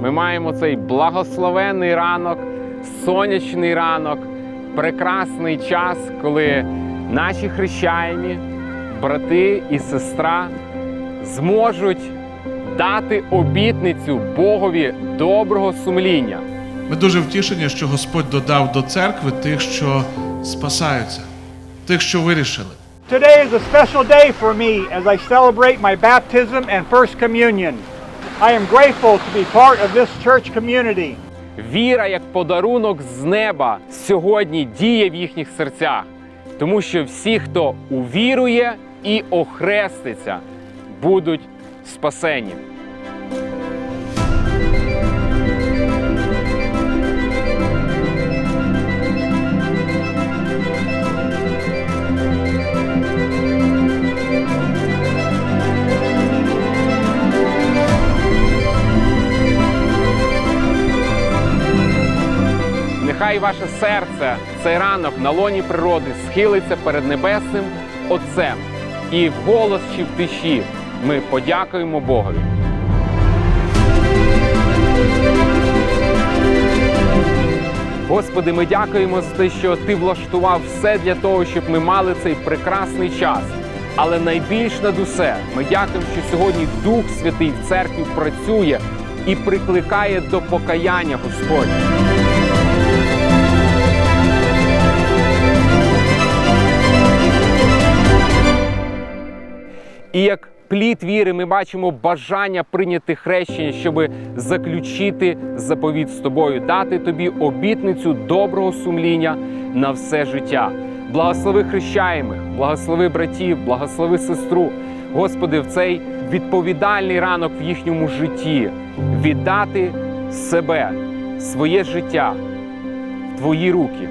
Ми маємо цей благословенний ранок, сонячний ранок, прекрасний час, коли наші хрещаємі, брати і сестра зможуть дати обітницю Богові доброго сумління. Ми дуже втішені, що Господь додав до церкви тих, що спасаються, тих, що вирішили. Today is a special day for me as I celebrate my baptism and First Communion. I am grateful to be part of this church community. Віра як подарунок з неба сьогодні діє в їхніх серцях, тому що всі, хто увірує і охреститься, будуть спасені. Нехай ваше серце цей ранок на лоні природи схилиться перед небесним Отцем. І вголос чи в тиші ми подякуємо Богові. Господи, ми дякуємо за те, що Ти влаштував все для того, щоб ми мали цей прекрасний час. Але найбільш над усе ми дякуємо, що сьогодні Дух Святий в церкві працює і прикликає до покаяння Господь. І як плід віри ми бачимо бажання прийняти хрещення, щоб заключити заповіт з тобою, дати тобі обітницю доброго сумління на все життя. Благослови хрещаємих, благослови братів, благослови сестру. Господи, в цей відповідальний ранок в їхньому житті віддати себе, своє життя в Твої руки.